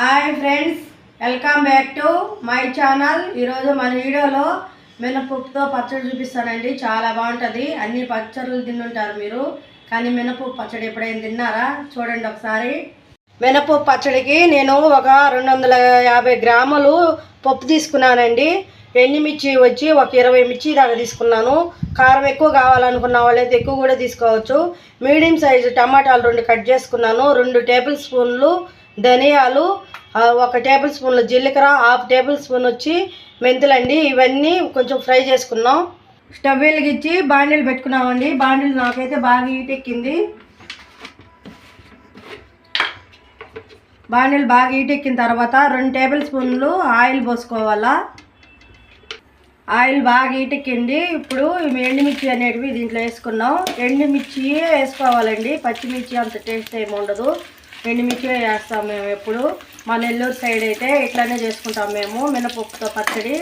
Hi friends welcome back to my channel ఈరోజు మన వీడియోలో మినపప్పుతో పచ్చడి చూపిస్తానండి. చాలా బాగుంటుంది. అన్ని పచ్చళ్ళు తిన్నుంటారు మీరు. కానీ మినపప్పు పచ్చడి ఎప్పుడైనా తిన్నారా? చూడండి ఒకసారి. మినపప్పు పచ్చడికి నేను ఒక రెండు వందల యాభై గ్రాములు పప్పు తీసుకున్నానండి. ఎండుమిర్చి వచ్చి ఒక ఇరవై మిర్చి దాకా తీసుకున్నాను. కారం ఎక్కువ కావాలనుకున్న వాళ్ళైతే ఎక్కువ కూడా తీసుకోవచ్చు. మీడియం సైజు టమాటాలు రెండు కట్ చేసుకున్నాను. రెండు టేబుల్ స్పూన్లు ధనియాలు ఒక టేబుల్ స్పూన్ల జీలకర్ర హాఫ్ టేబుల్ స్పూన్ వచ్చి మెంతులండి. ఇవన్నీ కొంచెం ఫ్రై చేసుకున్నాం. స్టవ్ వెలిగించి బాండీలు పెట్టుకున్నామండి. బాండీలు నాకైతే బాగా హీట్ ఎక్కింది. బాండీలు బాగా హీట్ ఎక్కిన తర్వాత రెండు టేబుల్ స్పూన్లు ఆయిల్ పోసుకోవాలా. ఆయిల్ బాగా హీటెక్కింది ఇప్పుడు ఎండుమిర్చి అనేటివి దీంట్లో వేసుకున్నాం. ఎండుమిర్చి వేసుకోవాలండి. పచ్చిమిర్చి అంత టేస్ట్ ఏమి ఉండదు. ఎండుమిర్చి వేస్తాం మేము ఎప్పుడు. మా నెల్లూరు సైడ్ అయితే ఇట్లానే చేసుకుంటాం మేము మినపప్పుతో పచ్చడి.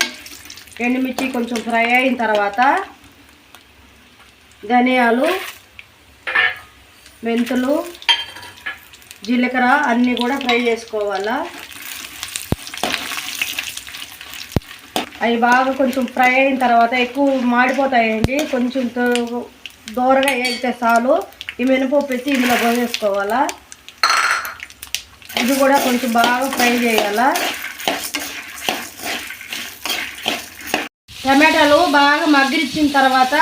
ఎండుమిర్చి కొంచెం ఫ్రై అయిన తర్వాత ధనియాలు మెంతులు జీలకర్ర అన్నీ కూడా ఫ్రై చేసుకోవాలా. అవి బాగా కొంచెం ఫ్రై అయిన తర్వాత ఎక్కువ మాడిపోతాయండి. కొంచెం దూరగా వేస్తే చాలు. ఈ మినపప్పు వేసి ఇందులో పోసేసుకోవాలా. ఇది కూడా కొంచెం బాగా ఫ్రై చేయాల? టమాటాలు బాగా మగ్గిరిచ్చిన తర్వాత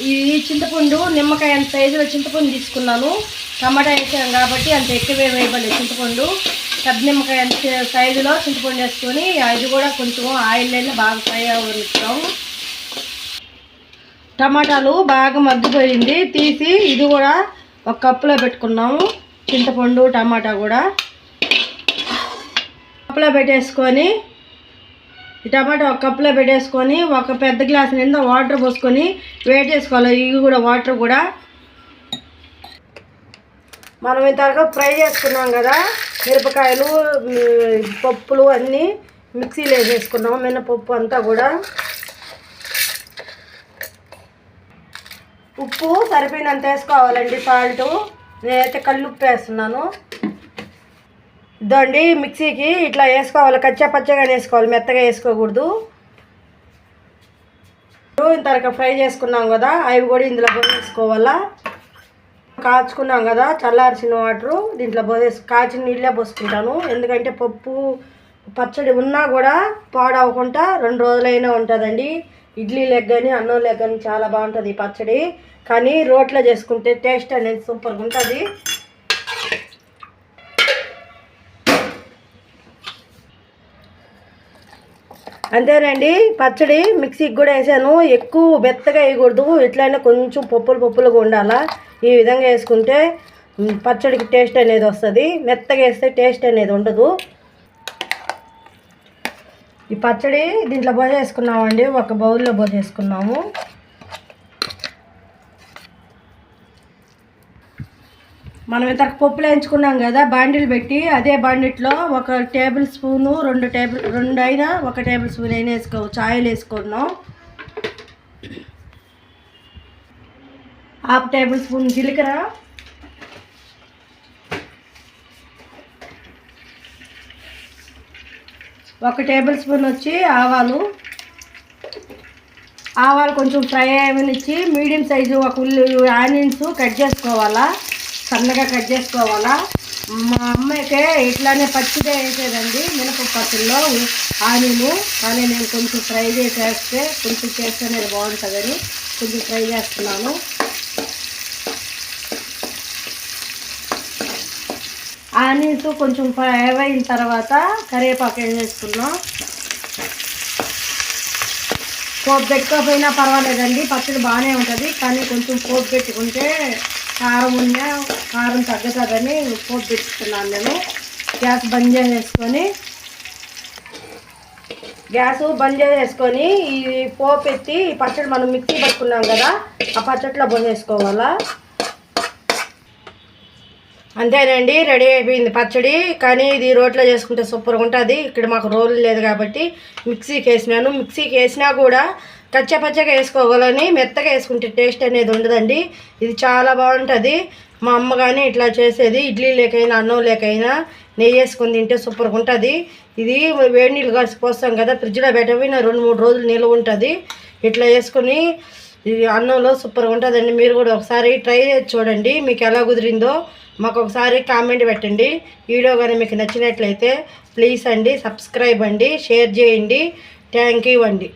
ఈ చింతపండు నిమ్మకాయ అంత సైజులో చింతపండు తీసుకున్నాను. టమాటా వేసాం కాబట్టి అంత ఎక్కువ వేయబడలేదు చింతపండు. పెద్ద నిమ్మకాయ అంత సైజులో చింతపండు వేసుకొని అది కూడా కొంచెం ఆయిల్ బాగా ఫ్రై అవ్వనిస్తాం. టమాటాలు బాగా మగ్గిపోయింది. తీసి ఇది కూడా ఒక కప్పులో పెట్టుకున్నాము. చింతపండు టమాటా కూడా. కప్పులో పెట్టేసుకొని ఈ టమాటా ఒక కప్పులో పెట్టేసుకొని ఒక పెద్ద గ్లాస్ నిండా వాటర్ పోసుకొని వేడి చేసుకోవాలి. ఇవి కూడా వాటర్ కూడా. మనం ఇంతవరకు ఫ్రై చేసుకున్నాం కదా మిరపకాయలు పప్పులు అన్నీ మిక్సీలో వేసేసుకున్నాం మినపప్పు అంతా కూడా. ఉప్పు సరిపోయినంత వేసుకోవాలండి సాల్ట్. నేనైతే కల్లుప్పు వేస్తున్నాను. దండి మిక్సీకి ఇట్లా వేసుకోవాలి కచ్చా పచ్చగా వేసుకోవాలి మెత్తగా వేసుకోకూడదు. ఇంతవరకు ఫ్రై చేసుకున్నాం కదా అవి కూడా ఇందులో పోసేసుకోవాలా. కాచుకున్నాం కదా చల్లార్చిన వాటరు దీంట్లో పోసేసి కాచిన నీళ్ళే పోసుకుంటాను. ఎందుకంటే పప్పు పచ్చడి ఉన్నా కూడా పాడవకుండా రెండు రోజులైనా ఉంటుందండి. ఇడ్లీ లెగ్ కానీ అన్నం లెగ్ కానీ చాలా బాగుంటుంది ఈ పచ్చడి. కానీ రోట్లో చేసుకుంటే టేస్ట్ అనేది సూపర్గా ఉంటుంది. అంతేనండి పచ్చడి మిక్సీకి కూడా వేసాను. ఎక్కువ మెత్తగా వేయకూడదు. ఎట్లయినా కొంచెం పప్పులు పప్పులుగా ఉండాలా? ఈ విధంగా వేసుకుంటే పచ్చడికి టేస్ట్ అనేది వస్తుంది. మెత్తగా వేస్తే టేస్ట్ అనేది ఉండదు. ఈ పచ్చడి దీంట్లో పోసేసుకున్నామండి. ఒక బౌల్లో పోసేసుకున్నాము. మనం ఇంతకు పప్పులు వేయించుకున్నాం కదా బాండిల్ పెట్టి అదే బాండిట్లో ఒక టేబుల్ స్పూను రెండు టేబుల్ రెండు అయినా ఒక టేబుల్ స్పూన్ అయినా వేసుకోవచ్చు ఆయిల్ వేసుకున్నాం. హాఫ్ టేబుల్ స్పూన్ జీలకర్ర. ఒక టేబుల్ స్పూన్ వచ్చి ఆవాలు. ఆవాలు కొంచెం ఫ్రై అయ్యనిచ్చి మీడియం సైజు ఒక ఉల్లి ఆనియన్స్ కట్ చేసుకోవాలా? సన్నగా కట్ చేసుకోవాలా? మా అమ్మాయికే ఇట్లానే పచ్చిదే వేసేదండి మినపప్పు పచ్చడిలో ఆనియను. కానీ నేను కొంచెం ఫ్రై చేసేస్తే కొంచెం చేస్తే అనేది బాగుంటుందని కొంచెం ఫ్రై చేస్తున్నాను. ఆనియన్స్ కొంచెం ఫ్రై అయిన తర్వాత కరివేపాకు వేసేసుకున్నాం పోపు పెట్టుకోకపోయినా పర్వాలేదండి పచ్చడి బాగానే ఉంటుంది కానీ కొంచెం పోపు పెట్టుకుంటే కారం ఉన్నా కారం తగ్గుతుందని పోపు పెట్టుకున్నాను నేను. గ్యాస్ బంద్ చేసేసుకొని గ్యాస్ బంద్ చేసేసుకొని ఈ పోపు ఎత్తి ఈ పచ్చడి మనం మిక్సీ పట్టుకున్నాం కదా ఆ పచ్చట్లో పోసేసుకోవాలా? అంతేనండి రెడీ అయిపోయింది పచ్చడి. కానీ ఇది రోట్లో చేసుకుంటే సూపర్గా ఉంటుంది. ఇక్కడ మాకు రోలు లేదు కాబట్టి మిక్సీకి వేసినాను. మిక్సీకి వేసినా కూడా కచ్చపచ్చగా వేసుకోవాలని మెత్తగా వేసుకుంటే టేస్ట్ అనేది ఉండదండి. ఇది చాలా బాగుంటుంది. మా అమ్మ కానీ ఇట్లా చేసేది. ఇడ్లీ లేకైనా అన్నం లేకైనా నెయ్యి వేసుకొని తింటే సూపర్గా ఉంటుంది ఇది వేడి నీళ్ళు కలిసి పోస్తాం కదా ఫ్రిడ్జ్లో పెట్టబోయిన రెండు మూడు రోజులు నిల్వ ఉంటుంది. ఇట్లా వేసుకొని ఇది అన్నంలో సూపర్గా ఉంటుందండి మీరు కూడా ఒకసారి ట్రై చేసి చూడండి. మీకు ఎలా కుదిరిందో మాకు ఒకసారి కామెంట్ పెట్టండి. వీడియో కానీ మీకు నచ్చినట్లయితే ప్లీజ్ అండి సబ్స్క్రైబ్ అండి షేర్ చేయండి. థ్యాంక్ యూ అండి.